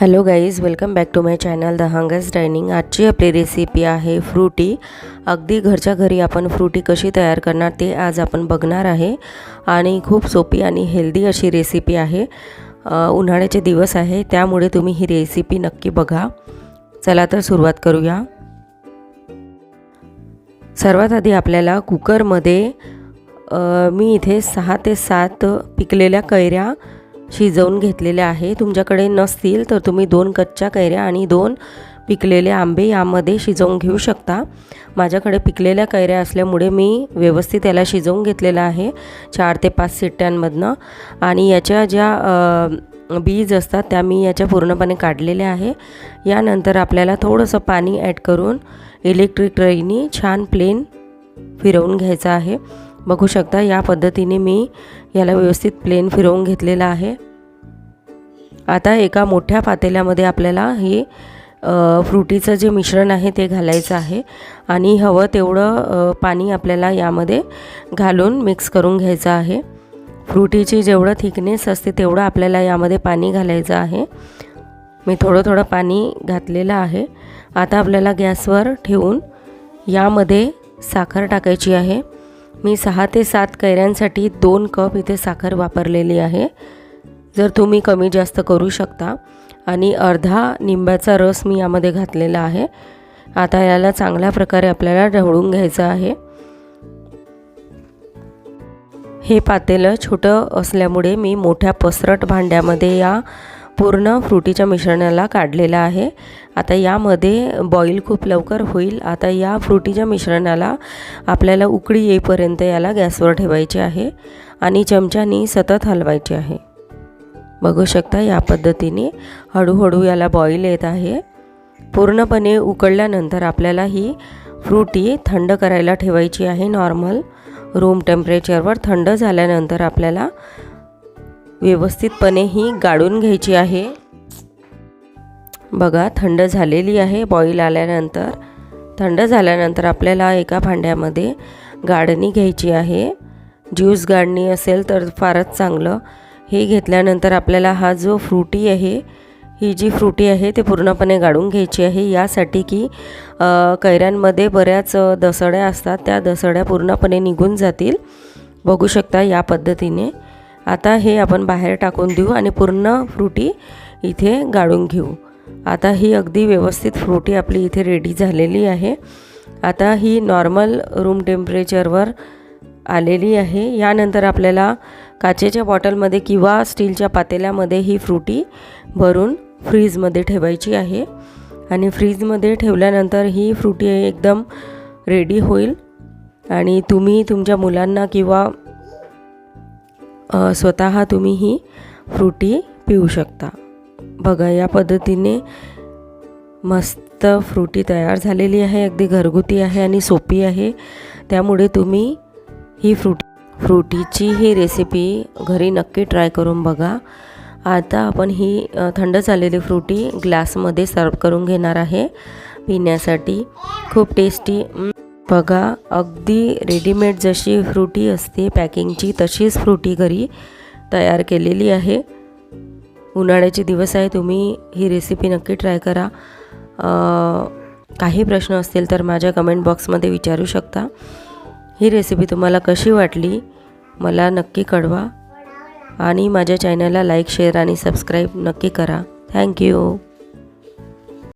Hello guys welcome back to my channel the hungus dining आजची आपली recipe आहे frutti अगदी घरच्या घरी आपण फ्रुटी कशी तयार करणार ते आज आपण बघणार आहे. आणि खूप सोपी आणि हेल्दी अशी रेसिपी आहे. उन्हाळ्याचे दिवस आहे त्यामुळे तुम्ही ही रेसिपी नक्की बघा. चला तर सुरुवात करूया. सर्वात आधी आपल्याला कुकरमध्ये मी इथे सहा ते सात पिकलेल्या कैऱ्या शिजवून घेतलेल्या आहे. तुमच्याकडे नसतील तर तुम्ही दोन कच्च्या कैऱ्या आणि दोन पिकलेले आंबे यामध्ये शिजवून घेऊ शकता. माझ्याकडे पिकलेल्या कैऱ्या असल्यामुळे मी व्यवस्थित याला शिजवून घेतलेलं आहे. चार ते पाच सिट्ट्यांमधनं आणि याच्या ज्या बीज असतात त्या मी याच्या पूर्णपणे काढलेल्या आहे. यानंतर आपल्याला थोडंसं पाणी ॲड करून इलेक्ट्रिक ट्रेनी छान प्लेन फिरवून घ्यायचं आहे. बघू शकता या पद्धतीने मी याला व्यवस्थित प्लेन फिरवून घेतलेलं आहे. आता एका मोठ्या पातेल्यामध्ये आपल्याला हे फ्रुटीचं जे मिश्रण आहे ते घालायचं आहे आणि हवं तेवढं पाणी आपल्याला यामध्ये घालून मिक्स करून घ्यायचं आहे. फ्रुटीची जेवढं थिकनेस असते तेवढं आपल्याला यामध्ये पाणी घालायचं आहे. मी थोडं थोडं पाणी घातलेलं आहे. आता आपल्याला गॅसवर ठेवून यामध्ये साखर टाकायची आहे. मी सहा ते सात कैऱ्यांसाठी दोन कप इथे साखर वापरलेली आहे. जर तुम्ही कमी जास्त करू शकता. आणि अर्धा निंब्याचा रस मी यामध्ये घातलेला आहे. आता याला चांगल्या प्रकारे आपल्याला ढवळून घ्यायचं आहे. हे पातेलं छोटं असल्यामुळे मी मोठ्या पसरट भांड्यामध्ये या पूर्ण फ्रुटीच्या मिश्रणाला काढलेलं आहे. आता यामध्ये बॉईल खूप लवकर होईल. आता या फ्रुटीच्या मिश्रणाला आपल्याला उकळी येईपर्यंत याला गॅसवर ठेवायचे आहे आणि चमच्यानी सतत हलवायचे आहे. बघू शकता या पद्धतीने हळूहळू याला बॉईल येत आहे. पूर्णपणे उकळल्यानंतर आपल्याला ही फ्रुटी थंड करायला ठेवायची आहे. नॉर्मल रूम टेम्परेचरवर थंड झाल्यानंतर आपल्याला व्यवस्थितपणे ही गाळून घ्यायची आहे. बघा थंड झालेली आहे बॉईल आल्यानंतर. थंड झाल्यानंतर आपल्याला एका भांड्यामध्ये गाळणी घ्यायची आहे. ज्यूस गाळणी असेल तर फारच चांगलं. हे घेतल्यानंतर आपल्याला हा जो फ्रुटी आहे ही जी फ्रुटी आहे ते पूर्णपणे गाळून घ्यायची आहे. यासाठी की कैऱ्यांमध्ये बऱ्याच दसड्या असतात. त्या दसड्या पूर्णपणे निघून जातील. बघू शकता या पद्धतीने. आता हे आपण बाहेर टाकून देऊ आणि पूर्ण फ्रुटी इथे गाळून घेऊ. आता ही अगदी व्यवस्थित फ्रुटी आपली इथे रेडी झालेली आहे. आता ही नॉर्मल रूम टेम्परेचरवर आलेली आहे. यानंतर आपल्याला काचेच्या बॉटलमध्ये किंवा स्टीलच्या पातेल्यामध्ये ही फ्रुटी भरून फ्रीजमध्ये ठेवायची आहे. आणि फ्रीजमध्ये ठेवल्यानंतर ही फ्रुटी एकदम रेडी होईल. आणि तुम्ही तुमच्या मुलांना किंवा स्वतः तुम्ही ही फ्रुटी पिऊ शकता. बघा या पद्धतीने मस्त फ्रुटी तयार झालेली आहे अगदी घरगुती आहे आणि सोपी आहे. त्यामुळे तुम्ही ही फ्रुट फ्रुटीची ही रेसिपी घरी नक्की ट्राय करून बघा. आता आपण ही थंड झालेली फ्रुटी ग्लासमध्ये सर्व करून घेणार आहे पिण्यासाठी. खूप टेस्टी बघा अगदी रेडीमेड जशी फ्रुटी असते पॅकिंगची तशीच फ्रुटी घरी तयार केलेली आहे. उन्हाळ्याचे दिवस आहे तुम्ही ही रेसिपी नक्की ट्राय करा. काही प्रश्न असतील तर माझ्या कमेंट बॉक्समध्ये विचारू शकता. ही रेसिपी तुम्हाला कशी वाटली मला नक्की कळवा. आणि माझ्या चॅनलला लाईक शेअर आणि सबस्क्राईब नक्की करा. थँक्यू